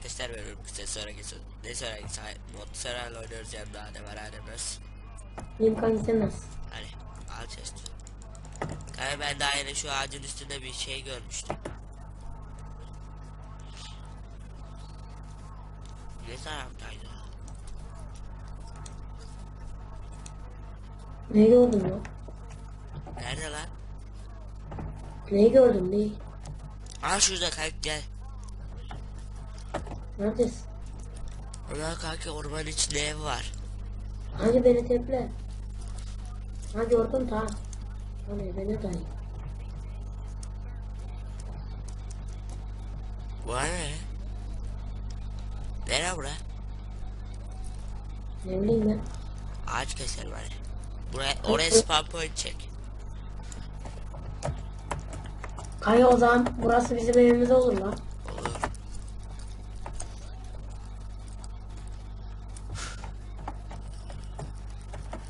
arkadaşlar veriyorum size sonraki son. Ne sonraki sahip mod sarayla oynuyoruz hem daha ne var ademez. Benim nasıl? Hadi al chest. Kanka ben daha yeni şu ağacın üstünde bir şey görmüştüm. Ne taraftaydı? Ne gördün lan? Nerede lan? Neyi gördün neyi? Aa şurada kanka gel. Neredesin? Ulan kanka ormanın içinde ev var. Hadi beni teple. Ha gördüm tamam. Hani beni dayı. Bu ne? Nere bura? Ne bileyim ben. Ağaç keser var. Buraya, oraya spawn point çek. Kaya o zaman burası bizim evimiz olur lan. Olur.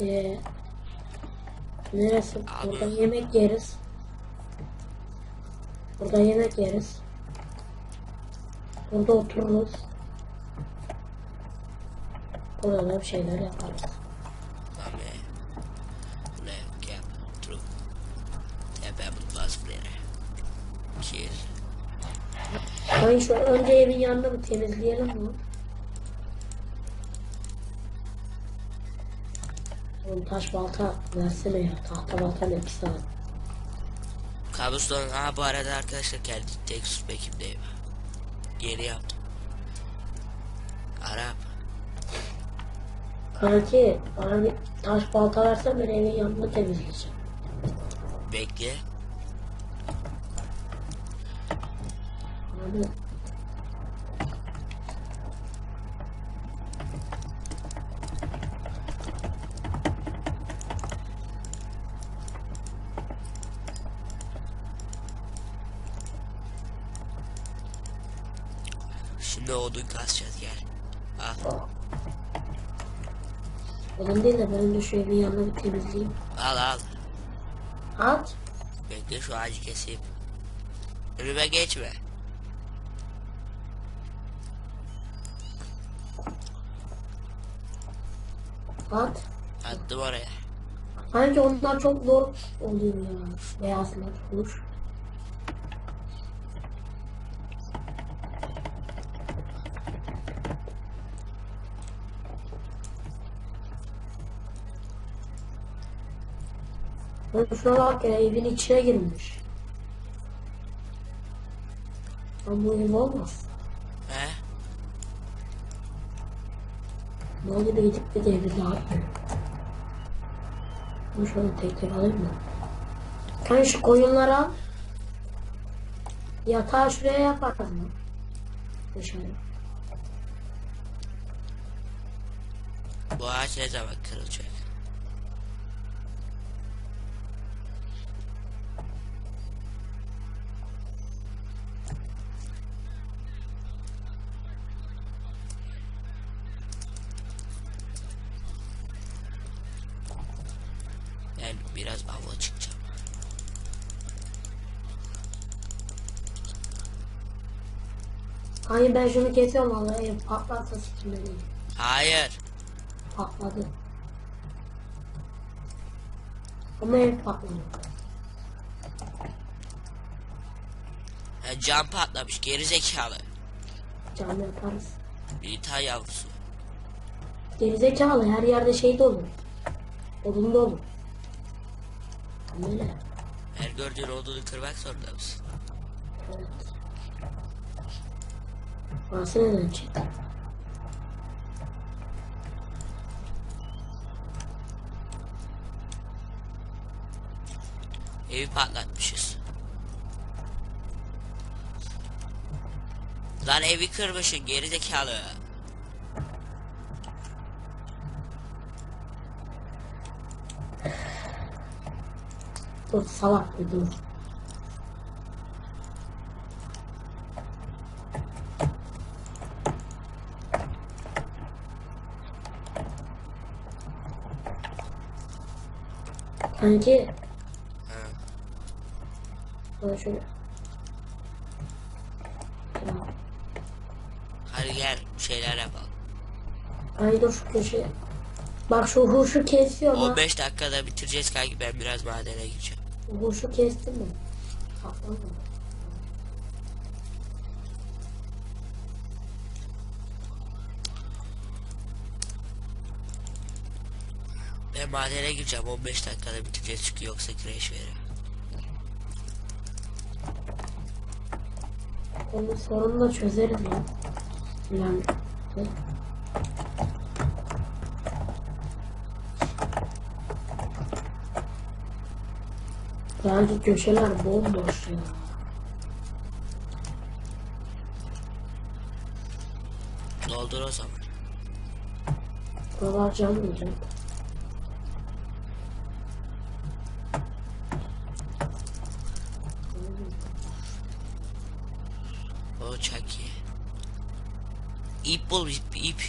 Ee, neresi? Abi. Burada yemek yeriz. Burada yemek yeriz. Burada otururuz. Burada da bir şeyler yaparız. Hayır şu önce evin yanını bir temizleyelim mi? Oğlum taş balta versene ya. Tahta balta ne pis abi. Kabuston ha bu arada arkadaşlar kendi tek sus bekimdeyim. Geri yaptım. Arap. Kanki bana bir taş balta versen ben evin yanını temizleyeceğim. Bekle. Abi Şimdi odun kasacağız gel. Al. Onun değil de ben önce şu evin yanını bir temizleyeyim. Al al. At. Bekle şu ağacı keseyim. Önüme geçme. At. Attım oraya. Bence onlar çok zor oluyor ya. Beyazlar olur. Şuna bak ya evin içine girmiş. Ama ev olmaz. He? Oldu bir gidip bir de evi daha Bunu şöyle tek tek alayım mı? Sen şu koyunları al. Yatağı şuraya yaparız mı? Dışarı. Bu ağaç ne zaman kırılacak? Hayır ben şunu kesiyorum valla ev patlarsa sikim beni. Hayır. Patladı. Ama ev patladı. Ha, cam patlamış geri zekalı. Cam yaparız. Tane yavrusu. Gerizekalı her yerde şey dolu. Odun dolu. Böyle. Her gördüğün odunu kırmak zorunda mısın? Evet. Burası neden çıktı? Evi patlatmışız. Lan evi kırmışsın geri zekalı. Dur salak bir dur. Kanki bana şöyle. Ya, Hani şeyler yapalım. Ay dur şu köşeye. Bak şu hurşu kesiyor ama. 15 dakikada bitireceğiz kanki ben biraz madene gireceğim. Hurşu kestin mi? Atlama. Ben madene gireceğim 15 dakikada bitireceğiz çünkü yoksa crash verir. Onun sorununu da çözeriz ya. Yani. Belki köşeler bomboş ya. Doldur o zaman. Buralar cam olacak. O çok iyi. İp bul ip, ip.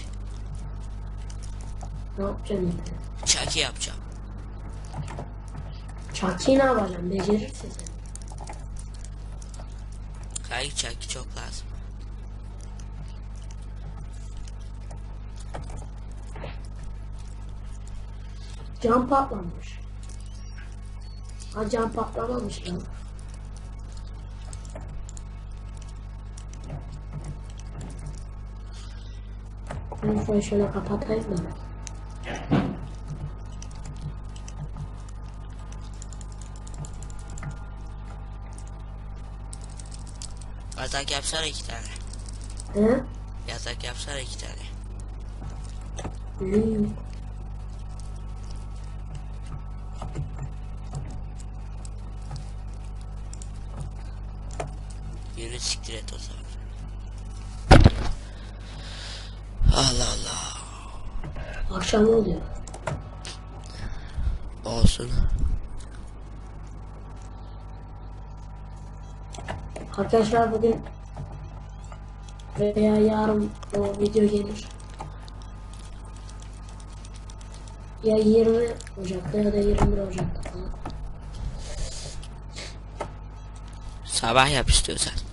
Ne yapacaksın ipi? Çaki yapacağım. Çakıyı ne yapacaksın? Becerirsin sen. Kanki çaki çok lazım. Cam patlamış. Ha cam patlamamış lan. Ben şöyle kapatayım da. Yatak yapsana iki tane. He? Yatak yapsana iki tane. Büyük. Yürü siktir et o zaman. Allah Allah. Akşam oluyor. Olsun. Arkadaşlar bugün veya yarın o video gelir. Ya 20 Ocak'ta ya da 21 Ocak'ta falan. Sabah yap istiyorsan.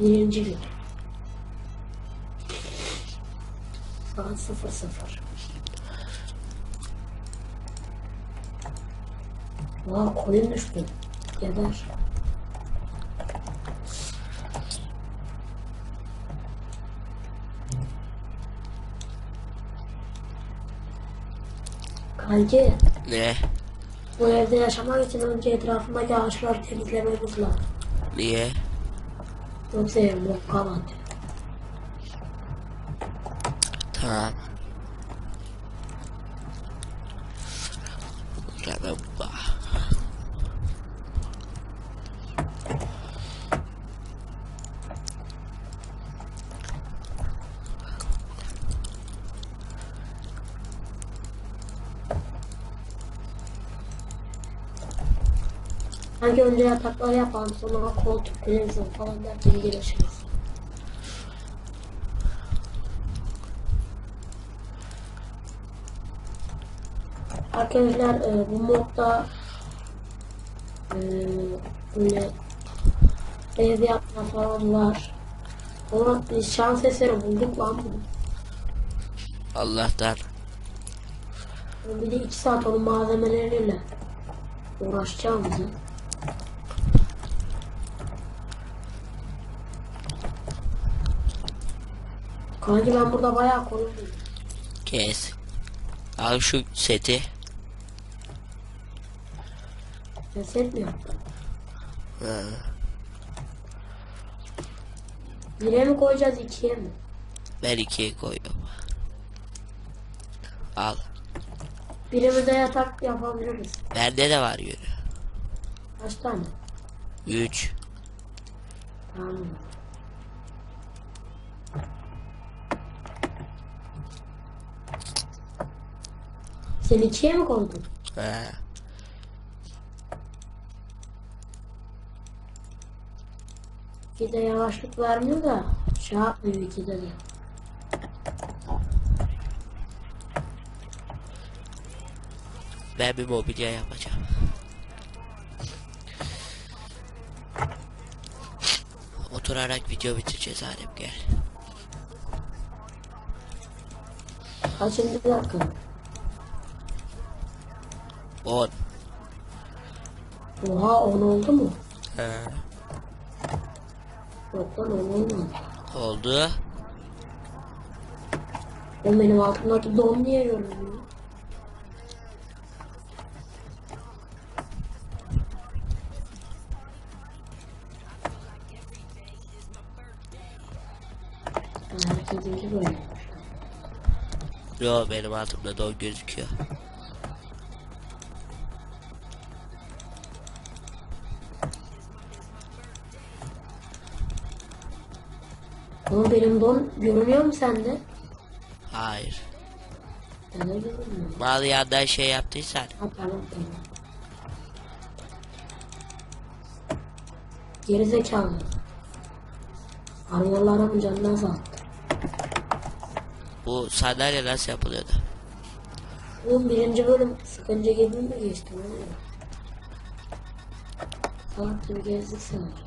Birinci gün. Saat 00. Vaa koyun düştü. Geber. Kanki, Ne? bu evde yaşamak için önce etrafındaki ağaçları temizlememiz lazım. Niye? Yoksa ev mokka batıyor. Tamam. Hemen bak. Sanki önce yatakları yapalım sonra koltuk, televizyon falan derken gelişiriz. Arkadaşlar e, bu modda e, böyle ev yapma falan var. Ama biz şans eseri bulduk lan bunu. Allah'tan. Bir de 2 saat onun malzemeleriyle uğraşacağım bize. Kanki ben burada bayağı koyun buldum. Kes. Al şu seti. Sen set mi yaptın? Ha. Bire mi koyacağız ikiye mi? Ben ikiye koyuyorum. Al. Birimize yatak yapabiliriz. Bende de var yürü. Kaç tane? 3. Tamam. Sen ikiye mi koydun? Ha. İkide yavaşlık vermiyor da şey yapmıyor ikide de. Ben bir mobilya yapacağım. oturarak video bitireceğiz Adem gel. Kaçıncı dakika? 10. Oha 10 oldu mu? He. Yok lan 10 olmadı. Oldu. O benim altımdaki don niye görünmüyor? Herkesinki böyle. Yo benim altımda don gözüküyor. Ama benim don görünüyor mu sende? Hayır. Bende görünmüyor. Mal yandan şey yaptıysan. Ha tamam tamam. Geri zekalı. Arıyorlar canını azalttı. Bu sandalye nasıl yapılıyordu? Oğlum birinci bölüm sıkınca gibi mi geçti? Ne oluyor? Salak gibi gezdik sanırım.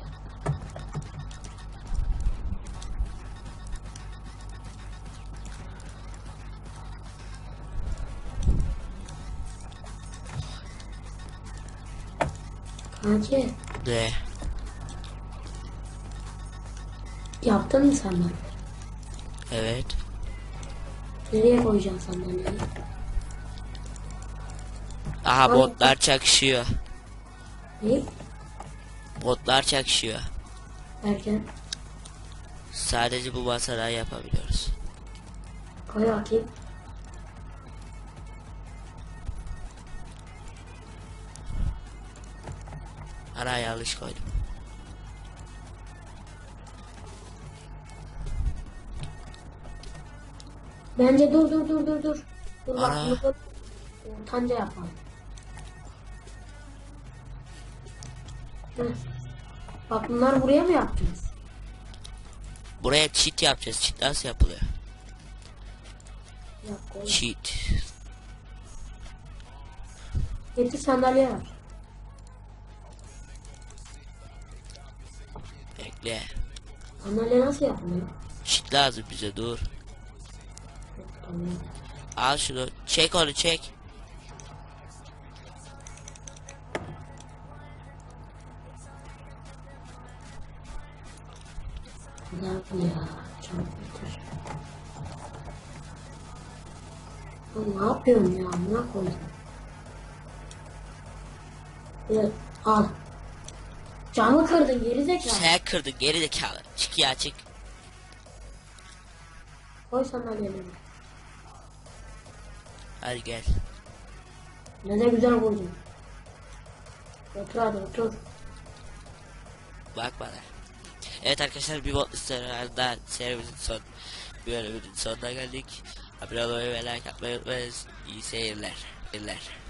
Kanki Ne? yaptın mı bunu? Evet. Nereye koyacaksın sandalyeyi? Aha Ay. botlar çakışıyor. Ne? Botlar çakışıyor. Derken Sadece bu masadan yapabiliyoruz. koy bakayım. Ana yanlış koydum. Bence dur dur dur dur dur. Dur bak Ana. bunu ortanca yapalım. Heh. Bak bunlar buraya mı yapacağız? Buraya cheat yapacağız. Cheat nasıl yapılıyor? Koy. Cheat. Getir sandalye var. Bekle. Sandalye nasıl yapılıyor? Cheat lazım bize dur. Tamam. Al şunu. Çek onu çek. Ne yapıyor bitir. Ya ne yapıyorsun ya? Ne koydun? Evet, al. Camı kırdın geri zekalı. Sen kırdın geri zekalı. Çık ya çık. Koy sandalyeleri. Hadi gel. Ne de güzel koydun. Otur hadi otur. Bak bana. Evet arkadaşlar bir botlu serverden serverimizin son bölümünün sonuna geldik. Abone olmayı ve like atmayı unutmayınız. İyi seyirler. seyirler.